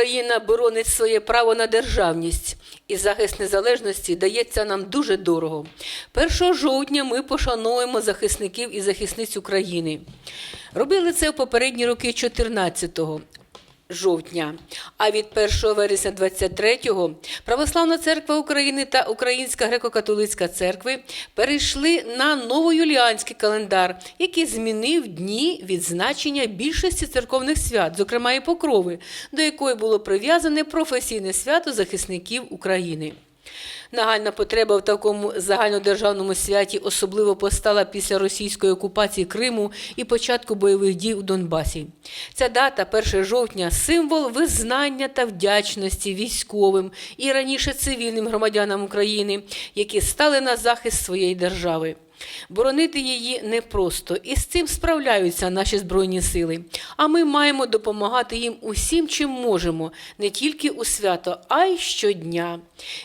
Україна боронить своє право на державність, і захист незалежності дається нам дуже дорого. 1 жовтня ми пошановуємо захисників і захисниць України. Робили це в попередні роки 14 жовтня. А від 1 вересня 23-го Православна церква України та Українська греко-католицька церкви перейшли на новоюліанський календар, який змінив дні відзначення більшості церковних свят, зокрема і покрови, до якої було прив'язане професійне свято захисників України. Нагальна потреба в такому загальнодержавному святі особливо постала після російської окупації Криму і початку бойових дій у Донбасі. Ця дата, 1 жовтня, символ визнання та вдячності військовим і раніше цивільним громадянам України, які стали на захист своєї держави. Боронити її непросто, і з цим справляються наші збройні сили. А ми маємо допомагати їм усім, чим можемо, не тільки у свято, а й щодня.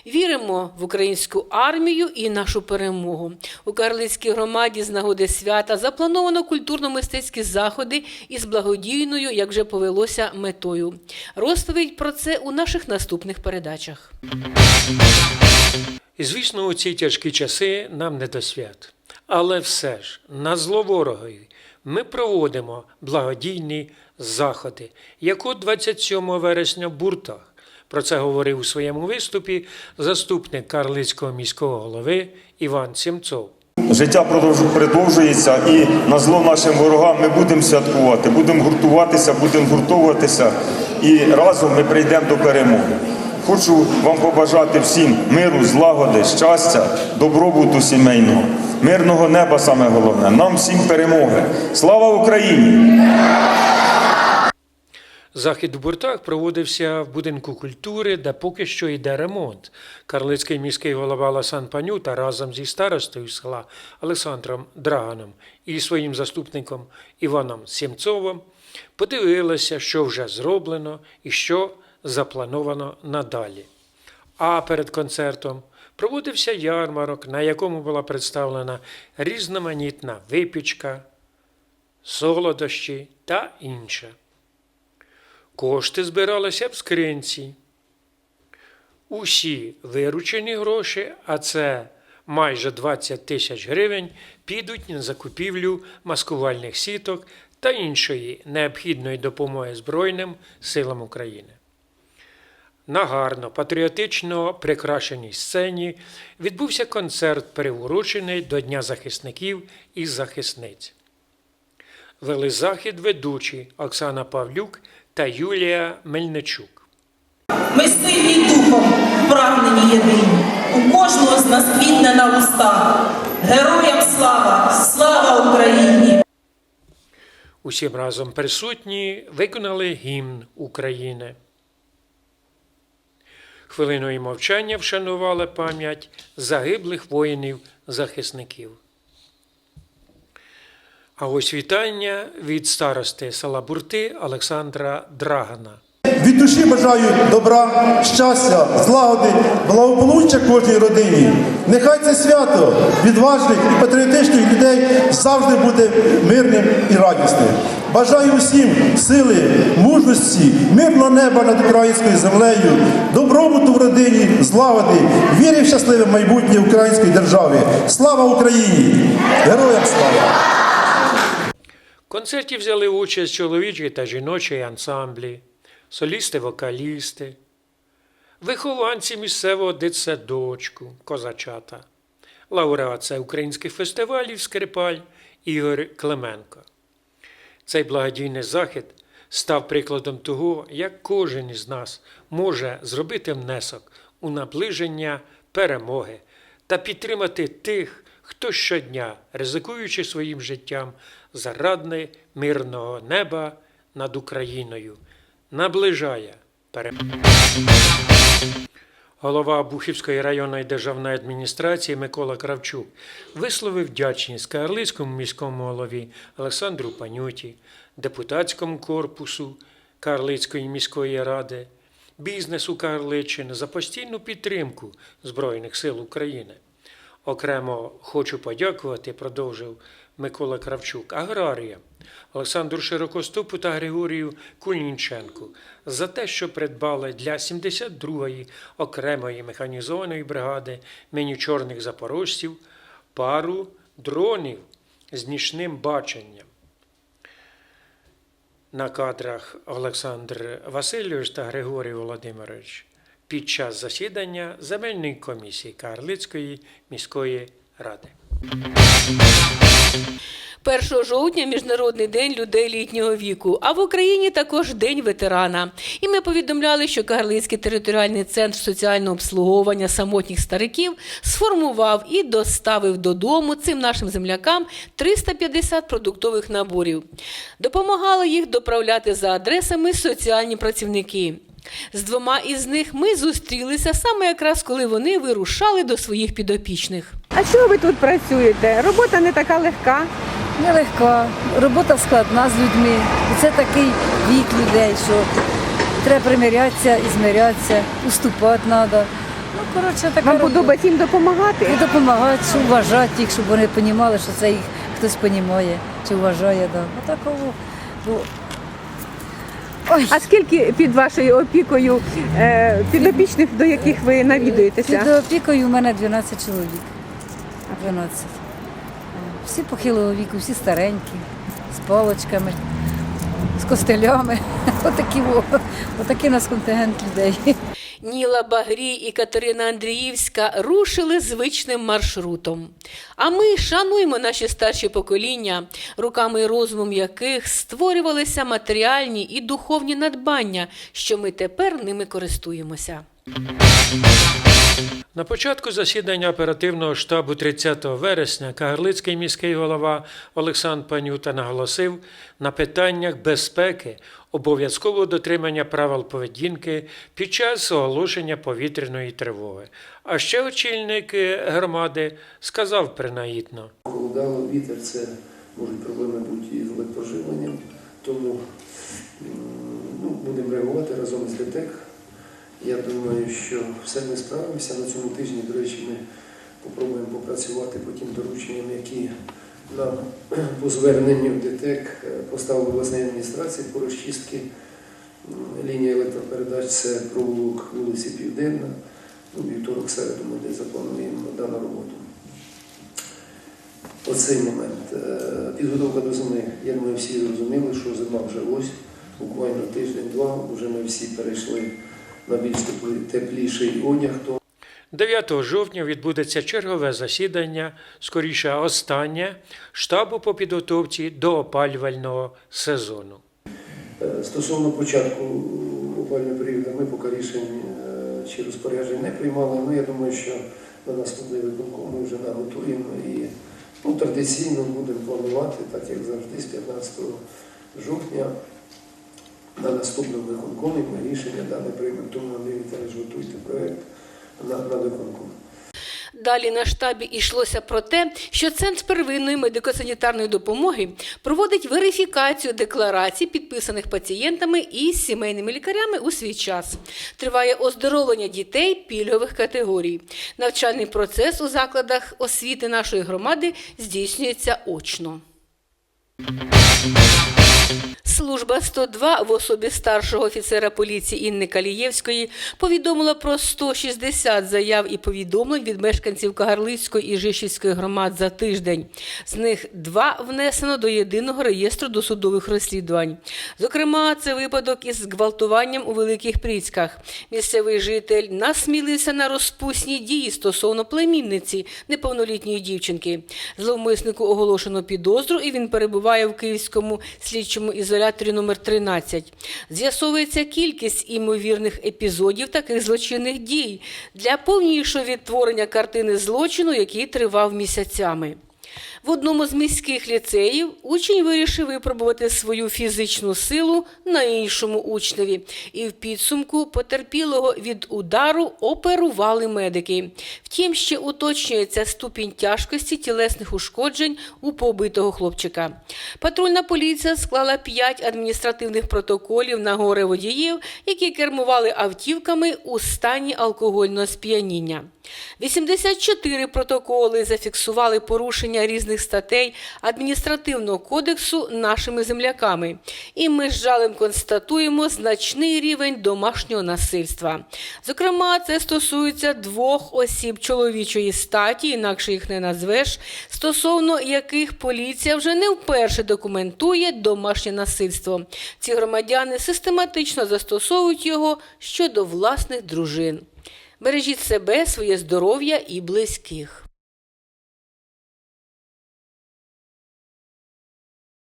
Віримо в українську армію і нашу перемогу. У Карлицькій громаді з нагоди свята заплановано культурно-мистецькі заходи із благодійною, як вже повелося, метою. Розповідь про це у наших наступних передачах. І, звісно, у ці тяжкі часи нам не до свят. Але все ж, на зло ворогові, ми проводимо благодійні заходи, як от 27 вересня в Буртах. Про це говорив у своєму виступі заступник Карлицького міського голови Іван Сімцов. Життя продовжу- продовжується і на зло нашим ворогам ми будемо святкувати, будемо гуртуватися, будемо гуртовуватися і разом ми прийдемо до перемоги. Хочу вам побажати всім миру, злагоди, щастя, добробуту сімейного, мирного неба саме головне. Нам всім перемоги. Слава Україні! Захід в Буртах проводився в будинку культури, де поки що йде ремонт. Карлицький міський голова Ласан Панюта разом зі старостою села Олександром Драганом і своїм заступником Іваном Сімцовим подивилися, що вже зроблено і що заплановано надалі. А перед концертом проводився ярмарок, на якому була представлена різноманітна випічка, солодощі та інше. Кошти збиралися в скринці. Усі виручені гроші, а це майже 20 тисяч гривень, підуть на закупівлю маскувальних сіток та іншої необхідної допомоги Збройним силам України. На гарно патріотично прикрашеній сцені відбувся концерт, приурочений до Дня захисників і захисниць. Вели захід ведучі Оксана Павлюк та Юлія Мельничук. Ми сильні духом, прагнені єдині. У кожного з нас квітне на устах. Героям слава! Слава Україні! Усім разом присутні виконали гімн України. Хвилиною мовчання вшанували пам'ять загиблих воїнів-захисників. А ось вітання від старости села Бурти Олександра Драгана. Від душі бажаю добра, щастя, злагоди, благополуччя кожній родині. Нехай це свято відважних і патріотичних людей завжди буде мирним і радісним. Бажаю усім сили, мужності, мирного неба над українською землею, добробуту в родині, злагоди, віри в щасливе майбутнє української держави. Слава Україні! Героям слава! В концерті взяли участь чоловічі та жіночі ансамблі, солісти-вокалісти, вихованці місцевого дитсадочку, козачата, лауреат всеукраїнських фестивалів Скрипаль Ігор Клименко. Цей благодійний захід став прикладом того, як кожен із нас може зробити внесок у наближення перемоги та підтримати тих, хто щодня, ризикуючи своїм життям, заради мирного неба над Україною, наближає перемогу. Голова Бухівської районної державної адміністрації Микола Кравчук висловив вдячність Карлицькому міському голові Олександру Панюті, депутатському корпусу Карлицької міської ради, бізнесу Карличини за постійну підтримку Збройних сил України. Окремо хочу подякувати, продовжив Микола Кравчук, аграріям Олександру Широкоступу та Григорію Кулінченку за те, що придбали для 72-ї окремої механізованої бригади мені чорних запорожців пару дронів з нічним баченням. На кадрах Олександр Васильович та Григорій Володимирович під час засідання земельної комісії Карлицької міської ради. 1 жовтня Міжнародний день людей літнього віку, а в Україні також День ветерана. І ми повідомляли, що Кагарлицький територіальний центр соціального обслуговування самотніх стариків сформував і доставив додому цим нашим землякам 350 продуктових наборів. Допомагали їх доправляти за адресами соціальні працівники. З двома із них ми зустрілися саме якраз коли вони вирушали до своїх підопічних. А чого ви тут працюєте? Робота не така легка. Нелегка, робота складна з людьми. І це такий вік людей, що треба примирятися і змирятися, уступати треба. Ну, коротше, така Вам робота. подобається їм допомагати? І допомагати, що вважати їх, щоб вони розуміли, що це їх хтось розуміє, чи вважає. Да. Ну, такого. Бо... Ой, А скільки під вашою опікою е, підопічних, до яких ви навідуєтеся? під опікою у мене 12 чоловік. 12. Всі похилого віку, всі старенькі, з палочками, з костелями. Отакі. Отакий нас контингент людей. Ніла Багрій і Катерина Андріївська рушили звичним маршрутом. А ми шануємо наші старші покоління, руками і розумом яких створювалися матеріальні і духовні надбання, що ми тепер ними користуємося. На початку засідання оперативного штабу 30 вересня Кагарлицький міський голова Олександр Панюта наголосив на питаннях безпеки, обов'язкового дотримання правил поведінки під час оголошення повітряної тривоги. А ще очільник е, громади сказав принагідно. Холодало, вітер це можуть проблеми бути і з електроживленням. Тому ну, будемо реагувати разом із ДТЕК. Я думаю, що все ми справимося. На цьому тижні, до речі, ми попробуємо попрацювати по тим дорученням, які нам по зверненню ДТЕК е, поставили обласної адміністрації по розчистці лінії електропередач. Це провулок вулиці Південна. Ну, вівторок середу ми десь заплануємо дану роботу. Оцей момент. Е, Підготовка до зими. Я думаю, всі зрозуміли, що зима вже ось, буквально тиждень-два, вже ми всі перейшли на більш тепліший одяг. То 9 жовтня відбудеться чергове засідання, скоріше останнє, штабу по підготовці до опалювального сезону. Е, Стосовно початку опального періоду, ми поки рішень е, чи розпоряджень не приймали. Ну, я думаю, що на наступний виконком ми вже наготуємо і ну, традиційно будемо планувати, так як завжди, з 15 жовтня. На наступному виконкомі ми рішення дане приймемо. Тому Андрій Віталійович, готуйте проєкт на, на виконком. Далі на штабі йшлося про те, що Центр первинної медико-санітарної допомоги проводить верифікацію декларацій, підписаних пацієнтами і сімейними лікарями у свій час. Триває оздоровлення дітей пільгових категорій. Навчальний процес у закладах освіти нашої громади здійснюється очно. Служба 102 в особі старшого офіцера поліції Інни Калієвської повідомила про 160 заяв і повідомлень від мешканців Кагарлицької і Жишівської громад за тиждень. З них два внесено до єдиного реєстру досудових розслідувань. Зокрема, це випадок із зґвалтуванням у Великих Пріцьках. Місцевий житель насмілився на розпусні дії стосовно племінниці неповнолітньої дівчинки. Зловмиснику оголошено підозру, і він перебуває в Київському слідчому ізоляторі номер 13. З'ясовується кількість імовірних епізодів таких злочинних дій для повнішого відтворення картини злочину, який тривав місяцями. В одному з міських ліцеїв учень вирішив випробувати свою фізичну силу на іншому учневі, і в підсумку потерпілого від удару оперували медики. Втім, ще уточнюється ступінь тяжкості тілесних ушкоджень у побитого хлопчика. Патрульна поліція склала п'ять адміністративних протоколів на горе водіїв, які кермували автівками у стані алкогольного сп'яніння. 84 протоколи зафіксували порушення різних статей адміністративного кодексу нашими земляками. І ми з жалем констатуємо значний рівень домашнього насильства. Зокрема, це стосується двох осіб чоловічої статі, інакше їх не назвеш, стосовно яких поліція вже не вперше документує домашнє насильство. Ці громадяни систематично застосовують його щодо власних дружин. Бережіть себе, своє здоров'я і близьких.